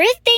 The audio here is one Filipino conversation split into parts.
Birthday ni Ate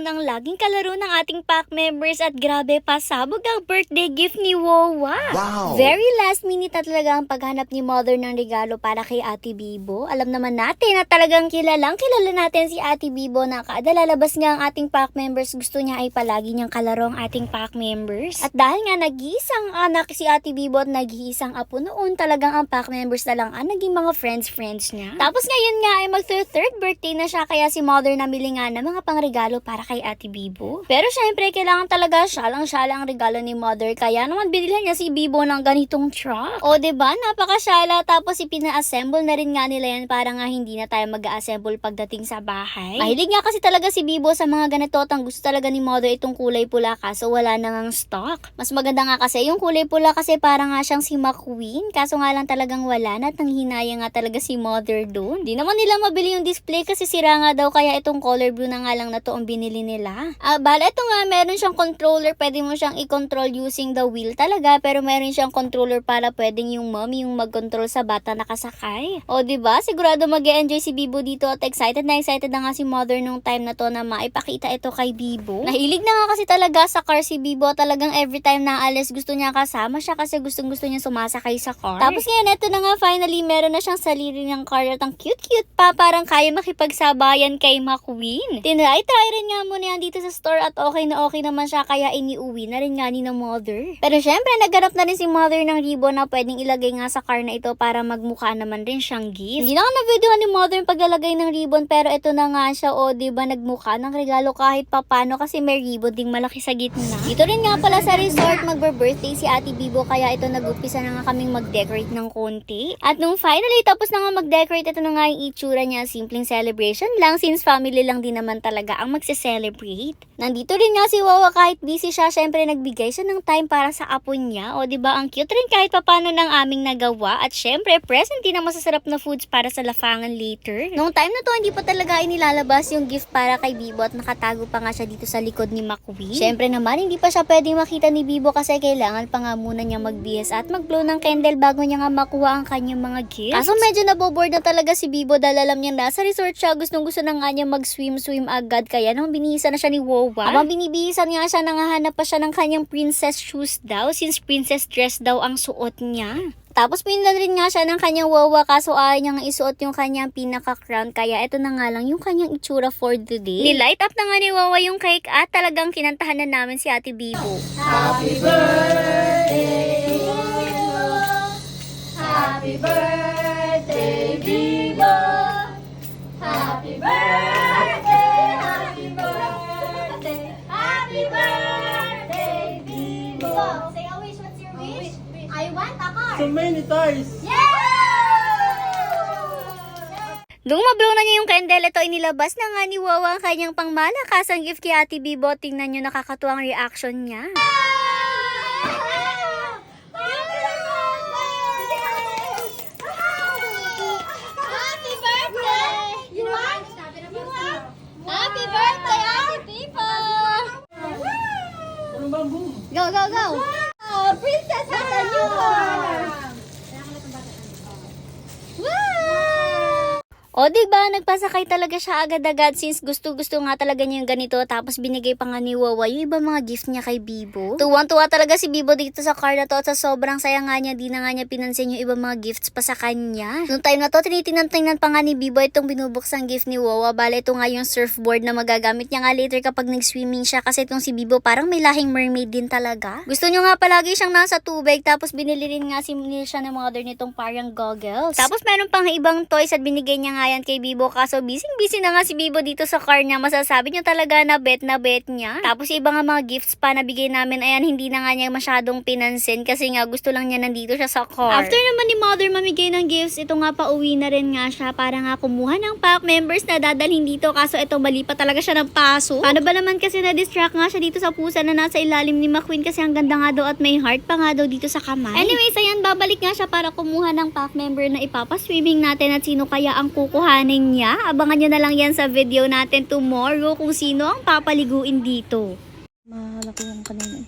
Ngayon ang laging kalaro ng ating pack members at grabe pasabog ang birthday gift ni Wowa. Wow! Very last minute na talaga ang paghanap ni Mother ng regalo para kay Ate Bibo. Alam naman natin na talagang kilalang kilala natin si Ate Bibo na kada lalabas nga ang ating pack members gusto niya ay palagi niyang kalaro ang ating pack members. At dahil nga nag-iisang anak si Ate Bibo at nag-iisang apo noon talagang ang pack members na lang ang naging mga friends-friends niya. Tapos ngayon nga ay mag-third birthday na siya kaya si Mother namili nga ng mga pangregalo para kay Ate Bibo. Pero syempre kailangan talaga syalang-syala ang regalo ni Mother kaya naman binilhan niya si Bibo ng ganitong truck. O ba napakasyala tapos ipina-assemble na rin nga nila yan para nga hindi na tayo mag-assemble pagdating sa bahay. Mahilig nga kasi talaga si Bibo sa mga ganito at ang gusto talaga ni Mother itong kulay pula kaso wala na ngang stock. Mas maganda nga kasi yung kulay pula kasi para nga siyang si McQueen kaso nga lang talagang wala na at nanghinaya nga talaga si Mother doon. Di naman nila mabili yung display kasi sira nga daw kaya itong color blue na nga lang na to ang binili nila. Ah, bala ito nga meron siyang controller pwede mo siyang i-control using the wheel talaga pero meron siyang controller para pwedeng yung mommy yung mag-control sa bata nakasakay. O di ba sigurado mag enjoy si Bibo dito at excited na excited na nga si mother nung time na to na maipakita ito kay Bibo. Nahilig na nga kasi talaga sa car si Bibo talagang every time na alis gusto niya kasama siya kasi gustong gusto niya sumasakay sa car. Tapos ngayon ito na nga finally meron na siyang sarili niyang car at ang cute cute pa parang kaya makipagsabayan kay McQueen. Tinry-try rin nga muna yan dito sa store at okay na okay naman siya kaya iniuwi na rin nga ni ng mother. Pero syempre naghanap na rin si mother ng ribbon na pwedeng ilagay nga sa car na ito para magmukha naman rin siyang gift. Hindi na nga na-video ni mother yung paglalagay ng ribbon pero ito na nga siya o di ba nagmukha ng regalo kahit papano kasi may ribbon ding malaki sa gitna. Dito rin nga pala sa resort magbe-birthday si Ate Bibo kaya ito nag-upisa na nga kaming mag-decorate ng konti. At nung finally tapos na nga mag-decorate ito na nga yung itsura niya simpleng celebration lang since family lang din naman talaga ang magse-celebrate. Nandito rin nga si Wawa kahit busy siya syempre nagbigay siya ng time para sa apo niya o ba ang cute rin kahit papano ng aming nagawa at syempre present din ang masasarap na foods para sa lafangan later. Nung time na to hindi pa talaga inilalabas yung gift para kay Bibo at nakatago pa nga siya dito sa likod ni McQueen. Syempre naman hindi pa siya pwedeng makita ni Bibo kasi kailangan pa nga muna niya mag-BS at mag-blow ng candle bago niya nga makuha ang kanyang mga gifts. Kaso medyo naboboard na talaga si Bibo dahil alam niya nasa resort siya gustong gusto na nga niya mag-swim-swim agad kaya nung binihisan na siya ni Wowa. Habang binibihisan nga siya nangahanap pa siya ng kanyang princess shoes daw since princess dress daw ang suot niya. Tapos pindan rin nga siya ng kanyang wawa kaso ayaw niyang isuot yung kanyang pinaka-crown kaya ito na nga lang yung kanyang itsura for the day. Nilight up na nga ni Wawa yung cake at talagang kinantahan na namin si Ate Bibo. Happy birthday, So many toys. Nung mablow na niya yung candle, ito inilabas na nga ni Wawa ang kanyang pangmalakasang gift kay Ate Bibo. Tingnan nyo nakakatuwang reaction niya. Ano? Go, go, go! Oh, Princess has a new car! O, diba, nagpasakay talaga siya agad-agad since gusto-gusto nga talaga niya yung ganito tapos binigay pa nga ni Wawa yung iba mga gift niya kay Bibo. Tuwang-tuwa talaga si Bibo dito sa car na to at sa sobrang saya nga niya, di na nga niya pinansin yung iba mga gifts pa sa kanya. Noong time na to, tinitingnan-tingnan pa nga ni Bibo itong binubuksang gift ni Wawa. Bale, ito nga yung surfboard na magagamit niya nga later kapag nag-swimming siya kasi itong si Bibo parang may lahing mermaid din talaga. Gusto niyo nga palagi siyang nasa tubig tapos binili rin nga si siya ng mother nitong parang goggles. Tapos meron pang ibang toys at binigay niya nga yan kay Bibo kaso busy-busy na nga si Bibo dito sa car niya. Masasabi niyo talaga na bet na bet niya. Tapos iba nga mga gifts pa na bigay namin ayan hindi na nga niya masyadong pinansin kasi nga gusto lang niya nandito siya sa car. After naman ni mother mamigay ng gifts, ito nga pa uwi na rin nga siya para nga kumuha ng pack members na dadalhin dito kaso ito mali pa talaga siya ng paso. Paano ba naman kasi na-distract nga siya dito sa pusa na nasa ilalim ni McQueen kasi ang ganda nga daw at may heart pa nga daw dito sa kamay. Anyways, ayan, babalik nga siya para kumuha ng pack member na ipapaswimming natin at sino kaya ang kukuhanin niya. Abangan nyo na lang yan sa video natin tomorrow kung sino ang papaliguin dito. Malaki yung kanina.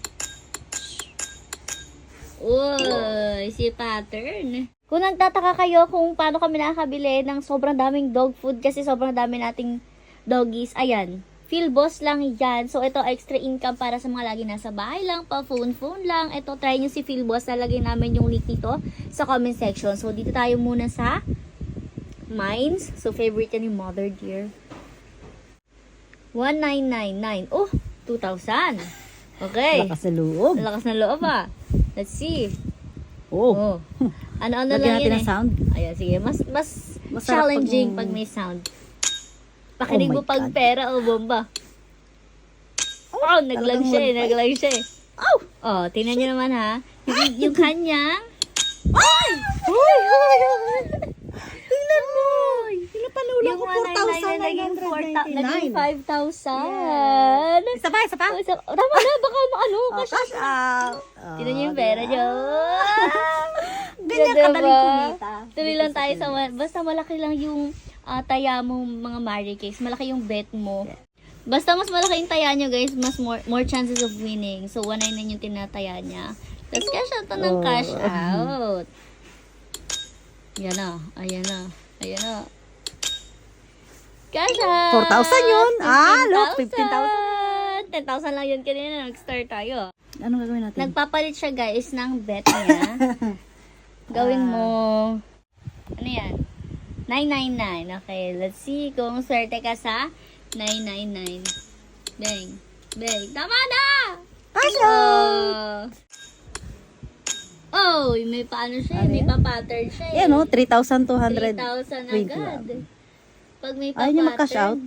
Uy, si pattern. Kung nagtataka kayo kung paano kami nakakabili ng sobrang daming dog food kasi sobrang dami nating doggies. Ayan. Feel boss lang yan. So, ito extra income para sa mga lagi nasa bahay lang, pa phone-phone lang. Ito, try nyo si Feel Boss. Lalagay namin yung link nito sa comment section. So, dito tayo muna sa Mines. So, favorite yan ni Mother Dear. 1999. Oh, 2,000. Okay. Lakas sa loob. Lakas ng loob ah. Let's see. Oh. Oh. Ano-ano Lagyan lang yun eh. sound. Ayan, sige. Mas, mas Masarap challenging pag- pag, may sound. Pakinig Oh mo pag God. pera o bomba. Oh, naglag talagang siya eh. Naglag siya eh. Oh! Oh, tingnan nyo naman ha. Yung, yung kanyang... Ay! Hoy! Hoy! Hoy! Tingnan mo! Pinapanula Yung ko 199 na naging 4,000. Naging 5,000. Isa pa, isa pa. Oh, isa- oh, tama na, baka maano. Oh, Kasi, cash out. Oh, tingnan nyo yung pera nyo. Ganyan Diba? kadaling kumita. Tuloy lang tayo sa. Basta malaki lang yung ah, taya mo mga Mari cakes. Malaki yung bet mo. Basta mas malaki yung taya nyo guys, mas more, more chances of winning. So 199 yung tinataya niya. Tapos cash out to ng Oh. cash out. Yan na. Ayan na. Ayan na. Out! 4,000 yun. Ah, look, 15,000. 10,000 lang yun kanina. Nag-start tayo. Ano gagawin natin? Nagpapalit siya guys ng bet niya. Gawin mo. Ano yan? 999. Okay, let's see kung swerte ka sa 999. Bang. Bang. Tama na! Cash Oh! Oh, may paano siya, Ano may pa-pattern siya. eh. Yan o, 3,200. 3,000 20 agad. lang. Pag may Ayaw niya pa-pattern. mag-cash out?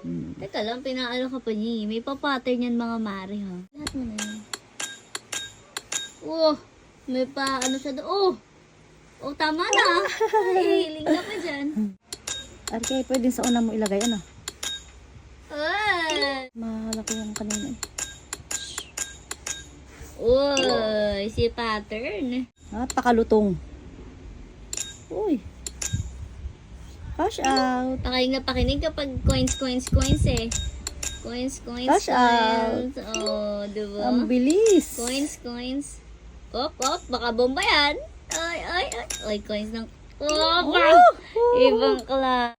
Hmm. Teka lang, pinaano ka pa niya. eh. May pa-pattern yan mga mari ha. Lahat mo na yan. Oh, may pa ano siya doon. Oh! Oh, tama na. Hihiling ka pa dyan. Okay, pwede sa una mo ilagay, ano? Ah! Malaki yung kanina eh. Uy, si pattern. Napakalutong. Uy. Cash out. Pakinig na pakinig kapag coins, coins, coins eh. Coins, coins, Cash out. coins. Oh, diba? Ang bilis. Coins, coins. Op, op, baka bomba yan. Ay, ay, ay. Ay, coins ng... Oh, Oh! Ibang klase.